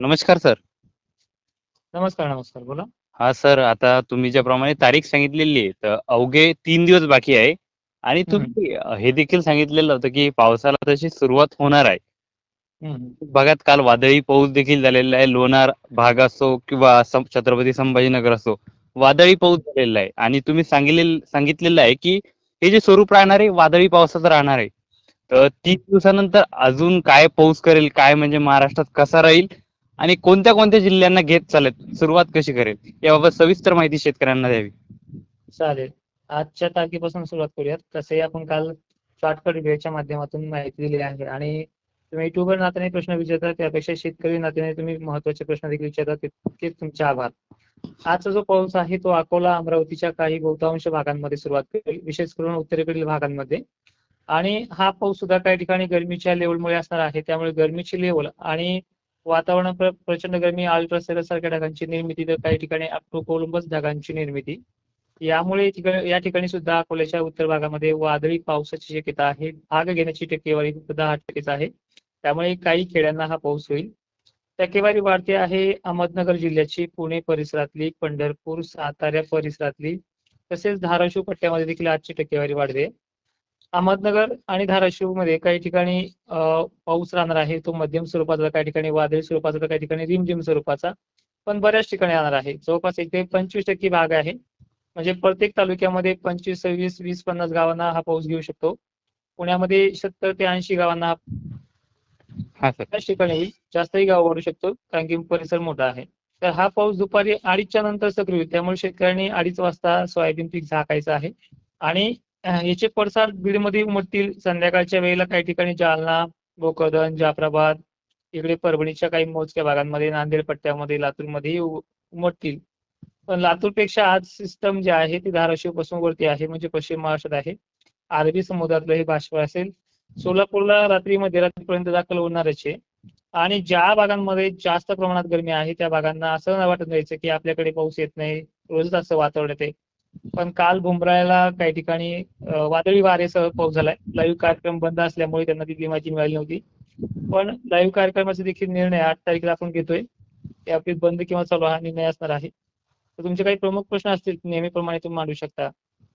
नमस्कार सर. नमस्कार नमस्कार. बोला. हा सर आता तुम्ही ज्याप्रमाणे तारीख सांगितलेली आहे तर अवघे तीन दिवस बाकी आहे. आणि तुम्ही हे देखील सांगितलेलं होतं की पावसाला तशी सुरुवात होणार आहे. भागात काल वादळी पाऊस देखील झालेला आहे. लोणार भाग असो किंवा छत्रपती संभाजीनगर असो वादळी पाऊस झालेला आहे. आणि तुम्ही सांगितले सांगितलेलं आहे की हे जे स्वरूप राहणार आहे वादळी पावसाचं राहणार आहे. तर तीन दिवसानंतर अजून काय पाऊस करेल काय म्हणजे महाराष्ट्रात कसा राहील आणि कोणत्या कोणत्या जिल्ह्यांना घेत चालेल सुरुवात कशी करेल याबाबत सविस्तर माहिती शेतकऱ्यांना द्यावी. चालेल. आजच्या तारखेपासून सुरुवात करूयात. तसे आपण काल शॉर्टकट व्हिडिओच्या माध्यमातून माहिती दिली आहे. आणि तुम्ही युट्यूबवर नात्याने प्रश्न विचारता त्यापेक्षा शेतकरी नात्याने तुम्ही महत्त्वाचे प्रश्न देखील विचारता तितके तुमचे आभार. आजचा जो पाऊस आहे तो अकोला अमरावतीच्या काही बहुतांश भागांमध्ये सुरुवात करेल विशेष करून उत्तरेकडील भागांमध्ये. आणि हा पाऊस सुद्धा काही ठिकाणी गरमीच्या लेवलमुळे असणार आहे. त्यामुळे गरमीची लेवल आणि वातावरण प्रचंड गरमी अल्ट्रासेलर सारख्या ढगांची निर्मिती तर काही ठिकाणी कोलंबस ढगांची निर्मिती. यामुळे या ठिकाणी सुद्धा अकोल्याच्या उत्तर भागामध्ये वादळी पावसाची शक्यता आहे. भाग घेण्याची टक्केवारी फक्त दहा टक्केच आहे. त्यामुळे काही खेड्यांना हा पाऊस होईल टक्केवारी वाढते आहे अहमदनगर जिल्ह्याची पुणे परिसरातली पंढरपूर सातारा परिसरातली. तसेच धाराशिव पट्ट्यामध्ये देखील आजची टक्केवारी वाढते. अहमदनगर आणि धाराशिवमध्ये काही ठिकाणी पाऊस राहणार आहे. तो मध्यम स्वरूपाचा काही ठिकाणी वादळी स्वरूपाचा तर काही ठिकाणी रिमझिम स्वरूपाचा. पण बऱ्याच ठिकाणी राहणार आहे. जवळपास एक ते पंचवीस टक्के भाग आहे. म्हणजे प्रत्येक तालुक्यामध्ये पंचवीस सव्वीस वीस पन्नास गावांना हा पाऊस घेऊ शकतो. पुण्यामध्ये सत्तर ते ऐंशी गावांना त्याच ठिकाणी होईल जास्तही गाव वाढू शकतो कारण की परिसर मोठा आहे. तर हा पाऊस दुपारी अडीचच्या नंतर सक्रिय होईल. त्यामुळे शेतकऱ्यांनी अडीच वाजता सोयाबीन पीक झाकायचं आहे. आणि याचे पडसाद बीडमध्ये उमटतील. संध्याकाळच्या वेळेला काही ठिकाणी जालना भोकरदन जाफराबाद इकडे परभणीच्या काही मोजक्या भागांमध्ये नांदेड पट्ट्यामध्ये लातूरमध्येही उमटतील. पण लातूरपेक्षा आज सिस्टम जे आहे ते धाराशिवपासून वरती आहे म्हणजे पश्चिम महाराष्ट्रात आहे. अरबी समुद्रातलं हे बाष्प असेल. सोलापूरला रात्री मध्यरात्रीपर्यंत दाखल होणारच आहे आणि ज्या भागांमध्ये जास्त प्रमाणात गरमी आहे त्या भागांना असं वाटत जायचं की आपल्याकडे पाऊस येत नाही रोजच असं वातावरण येते. पण काल बुमराला काही ठिकाणी वादळी वारेसह पाऊस झालाय. लाईव्ह कार्यक्रम बंद असल्यामुळे त्यांना तिथली माहिती मिळाली नव्हती. पण लाईव्ह कार्यक्रमाचे देखील निर्णय आठ तारखेला आपण घेतोय. ते आपली बंद किंवा चालू हा निर्णय असणार आहे. तर तुमचे काही प्रमुख प्रश्न असतील नेहमीप्रमाणे तुम्ही मांडू शकता.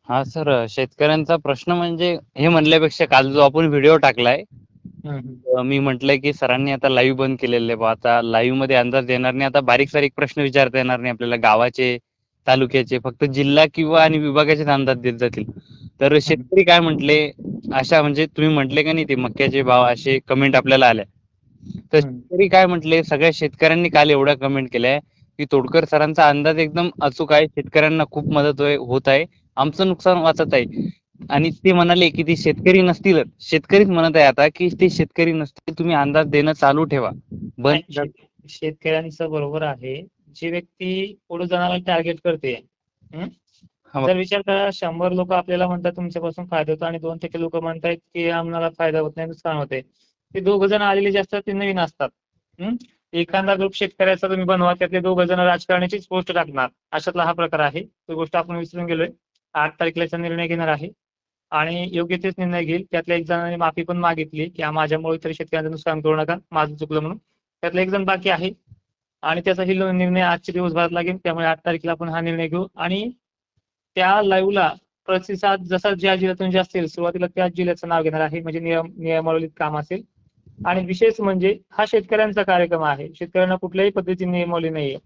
हा सर शेतकऱ्यांचा प्रश्न म्हणजे हे म्हणल्यापेक्षा काल जो आपण व्हिडिओ टाकलाय मी म्हटलंय की सरांनी आता लाईव्ह बंद केलेले. आहे बा आता लाईव्हमध्ये अंदाज देणार नाही. आता बारीक सारीक प्रश्न विचारता येणार नाही आपल्याला. गावाचे तालुक्याचे फक्त जिल्हा किंवा आणि विभागाचेच अंदाज देत जातील. तर शेतकरी काय म्हटले? अशा म्हणजे तुम्ही म्हटले का नाही ते मक्याचे भाव असे कमेंट आपल्याला आल्या. तर. शेतकरी काय म्हटले? सगळ्या शेतकऱ्यांनी काल एवढ्या कमेंट केल्या की तोडकर सरांचा अंदाज एकदम अचूक आहे. शेतकऱ्यांना खूप मदत होत आहे. आमचं नुकसान वाचत आहे. आणि ते म्हणाले की ते शेतकरी नसतीलच शेतकरीच म्हणत आहे आता की ते शेतकरी नसतील तुम्ही अंदाज देणं चालू ठेवा. बंद शेतकऱ्यांचं बरोबर आहे. जी व्यक्ती पुढे जाणारा टार्गेट करते. जर विचार करा शंभर लोक आपल्याला म्हणतात तुमच्यापासून फायदा होतो. आणि दोन टक्के लोक म्हणतायत की आम्हाला फायदा होत नाही नुकसान होते ते दोघ जण आलेले जे असतात ते नवीन असतात? एखादा ग्रुप शेतकऱ्याचा तुम्ही बनवा त्यातले दोघ जण राजकारणाचीच पोस्ट टाकणार. अशातला हा प्रकार आहे. ती गोष्ट आपण विसरून गेलोय. आठ तारखेला निर्णय घेणार आहे. आणि योग्य तेच निर्णय घेईल. त्यातल्या एक जणांनी माफी पण मागितली की "आ, माझ्यामुळे तरी शेतकऱ्यांचं नुकसान करू नका. माझं चुकलं म्हणून. त्यातला एक जण बाकी आहे. आणि त्याचा ही निर्णय आजच्या दिवसभरात लागेल. त्यामुळे आठ तारखेला आपण हा निर्णय घेऊ. आणि त्या लाईव्हला प्रतिसाद जसा ज्या जिल्ह्यातून जे असेल सुरुवातीला त्याच जिल्ह्याचं नाव घेणार आहे. म्हणजे नियम नियमावलीत काम असेल. आणि विशेष म्हणजे हा शेतकऱ्यांचा कार्यक्रम आहे. शेतकऱ्यांना कुठल्याही पद्धतीची नियमावली नाहीये.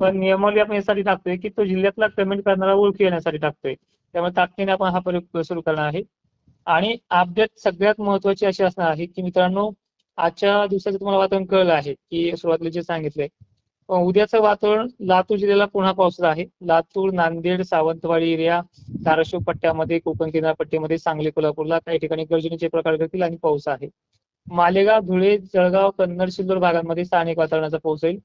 पण नियमावली आपण यासाठी टाकतोय की तो जिल्ह्यातला कमेंट करणारा ओळखी येण्यासाठी टाकतोय. त्यामुळे ताकदीने आपण हा प्रयोग सुरू करणार आहे. आणि अपडेट सगळ्यात महत्वाची अशी असणार आहे की मित्रांनो आजच्या दिवसाचं तुम्हाला वातावरण कळलं आहे की सुरुवातीला जे सांगितलंय उद्याचं वातावरण लातूर जिल्ह्याला पुन्हा पावसाचं आहे. लातूर नांदेड सावंतवाडी एरिया धाराशिव पट्ट्यामध्ये कोकण किनारपट्टीमध्ये सांगली कोल्हापूरला काही ठिकाणी गर्जनेचे प्रकार घडतील आणि पाऊस आहे. मालेगाव धुळे जळगाव कन्नड सिल्लोड भागांमध्ये स्थानिक वातावरणाचा पाऊस होईल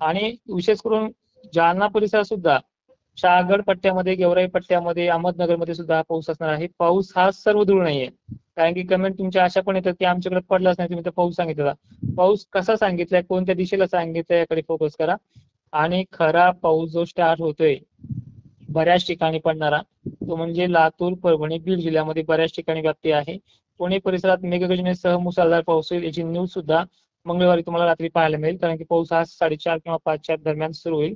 आणि विशेष करून जालना परिसरात सुद्धा शहागड पट्ट्यामध्ये गेवराई पट्ट्यामध्ये अहमदनगरमध्ये सुद्धा पाऊस असणार आहे. पाऊस हा सर्व दूर नाहीये. कारण की कमेंट तुमच्या अशा पण येतात की आमच्याकडे पडलाच नाही तुम्ही तर पाऊस सांगितला. पाऊस कसा सांगितलाय कोणत्या दिशेला सांगितलं याकडे फोकस करा. आणि खरा पाऊस जो स्टार्ट होतोय बऱ्याच ठिकाणी पडणारा तो म्हणजे लातूर परभणी बीड जिल्ह्यामध्ये बऱ्याच ठिकाणी व्याप्ती आहे. पुणे परिसरात मेघगर्जनेसह मुसळधार पाऊस होईल याची न्यूज सुद्धा मंगळवारी तुम्हाला रात्री पाहायला मिळेल कारण की पाऊस हा साडेचार किंवा पाचच्या दरम्यान सुरू होईल.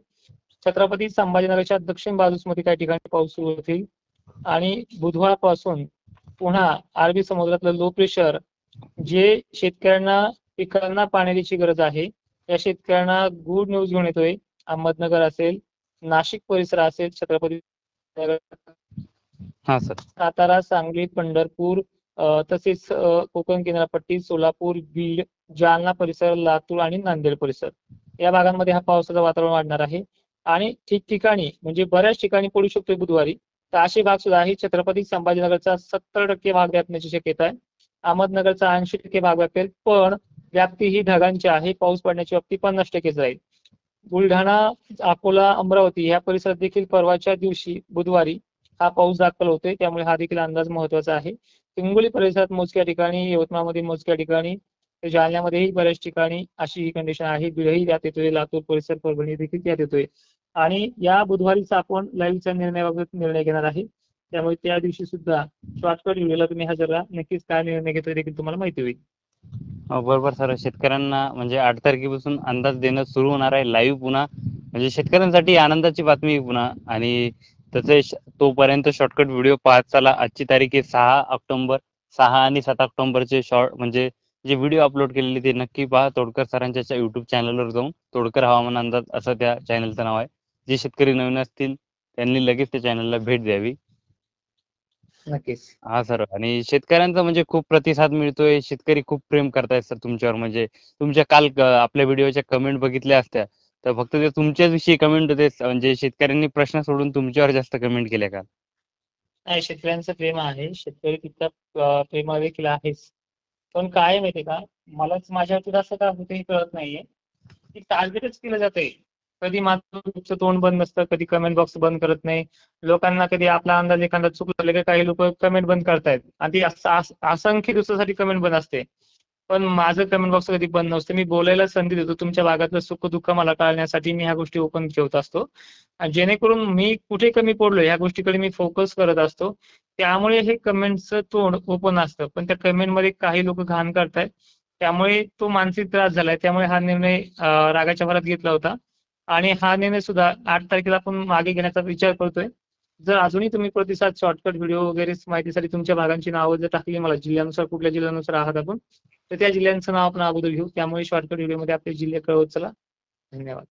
छत्रपती संभाजीनगरच्या दक्षिण बाजूसमध्ये काही ठिकाणी पाऊस सुरू होतील. आणि बुधवारपासून पुन्हा अरबी समुद्रातलं लो प्रेशर जे शेतकऱ्यांना पिकांना पाण्याची गरज आहे या शेतकऱ्यांना गुड न्यूज घेऊन येतोय. अहमदनगर असेल नाशिक परिसर असेल छत्रपती हा सातारा सांगली पंढरपूर तसेच कोकण किनारपट्टी सोलापूर बीड जालना परिसर लातूर आणि नांदेड परिसर. या भागांमध्ये हा पावसाचं वातावरण वाढणार आहे. आणि ठिकठिकाणी म्हणजे बऱ्याच ठिकाणी पडू शकतोय बुधवारी. तर असे भाग सुद्धा आहे छत्रपती संभाजीनगरचा सत्तर टक्के भाग व्यापण्याची शक्यता आहे. अहमदनगरचा ऐंशी टक्के भाग व्यापेल पण व्याप्ती ही ढगांची आहे पाऊस पडण्याची व्याप्ती पन्नास टक्केच राहील. बुलढाणा अकोला अमरावती या परिसरात देखील परवाच्या दिवशी बुधवारी हा पाऊस दाखल होतोय. त्यामुळे हा देखील अंदाज महत्त्वाचा आहे. हिंगोली परिसरात मोजक्या ठिकाणी यवतमाळमध्ये मोजक्या ठिकाणी जालन्यामध्येही बऱ्याच ठिकाणी अशी ही कंडिशन आहे. बीडही त्यात येतोय लातूर परिसर परभणी देखील त्यात येतोय. आणि या बुधवारीचा आपण लाईव्हच्या निर्णयाबाबत निर्णय घेणार आहे. त्यामुळे त्या दिवशी सुद्धा शॉर्टकट व्हिडिओला तुम्ही हजर राहा. नक्कीच काय निर्णय घेतो देखील तुम्हाला माहिती होईल. हो, बरोबर सर शेतकऱ्यांना म्हणजे आठ तारखेपासून अंदाज देणं सुरू होणार आहे. लाईव्ह पुन्हा म्हणजे शेतकऱ्यांसाठी आनंदाची बातमी पुन्हा. आणि तसेच तोपर्यंत शॉर्टकट व्हिडिओ पाहत चला. आजची तारीख आहे सहा ऑक्टोबर. सहा आणि सात ऑक्टोबरचे शॉर्ट म्हणजे जे व्हिडिओ अपलोड केलेले ते नक्की पहा. तोडकर सरांच्या युट्यूब चॅनलवर जाऊन तोडकर हवामान अंदाज असं त्या चॅनलचं नाव आहे. जे शेतकरी नवीन असतील त्यांनी लगेच त्या चॅनलला भेट द्यावी. नक्कीच. हा सर. आणि शेतकऱ्यांचा म्हणजे खूप प्रतिसाद मिळतोय. शेतकरी खूप प्रेम करतायत सर तुमच्यावर. म्हणजे तुमच्या काल क- आपल्या व्हिडिओच्या कमेंट बघितल्या असत्या. तर फक्त ते तुमच्याच विषयी कमेंट होते. म्हणजे शेतकऱ्यांनी प्रश्न सोडून तुमच्यावर जास्त कमेंट केल्या का? नाही शेतकऱ्यांचं प्रेम आहे. शेतकरी तितका अं, प्रेमळ देखील आहेच. पण काय आहे माहितीये का? मलाच माझ्या असं का होतं हे कळत नाहीये. की टार्गेटच केलं जातंय. कधी माझं तोंड बंद नसतं कधी कमेंट बॉक्स बंद करत नाही. लोकांना कधी आपला अंदाज एखादा चुकला की काही लोक कमेंट बंद करतायत. आणि ती असंख्य दिवसासाठी कमेंट बंद असते. पण माझं कमेंट बॉक्स कधी बंद नसतं. मी बोलायला संधी देतो. तुमच्या भागातलं सुख दुःख मला कळण्यासाठी मी ह्या गोष्टी ओपन ठेवत असतो. जेणेकरून मी कुठे कमी पडलो ह्या गोष्टीकडे मी फोकस करत असतो. त्यामुळे हे कमेंटचं तोंड ओपन असतं. पण त्या कमेंटमध्ये काही लोक घाण करतायत. त्यामुळे तो मानसिक त्रास झालाय. त्यामुळे हा निर्णय रागाच्या भरात घेतला होता. आणि हा निर्णय सुद्धा आठ तारखेला आपण मागे घेण्याचा विचार करतोय. जर अजूनही तुम्ही प्रतिसाद शॉर्टकट व्हिडिओ वगैरे माहितीसाठी तुमच्या भागांची नावं जर टाकली मला जिल्ह्यानुसार कुठल्या जिल्ह्यानुसार आहात आपण तर त्या जिल्ह्यांचं नाव आपण अगोदर घेऊ. त्यामुळे शॉर्टकट व्हिडिओमध्ये आपले जिल्हे कळवत चला. धन्यवाद.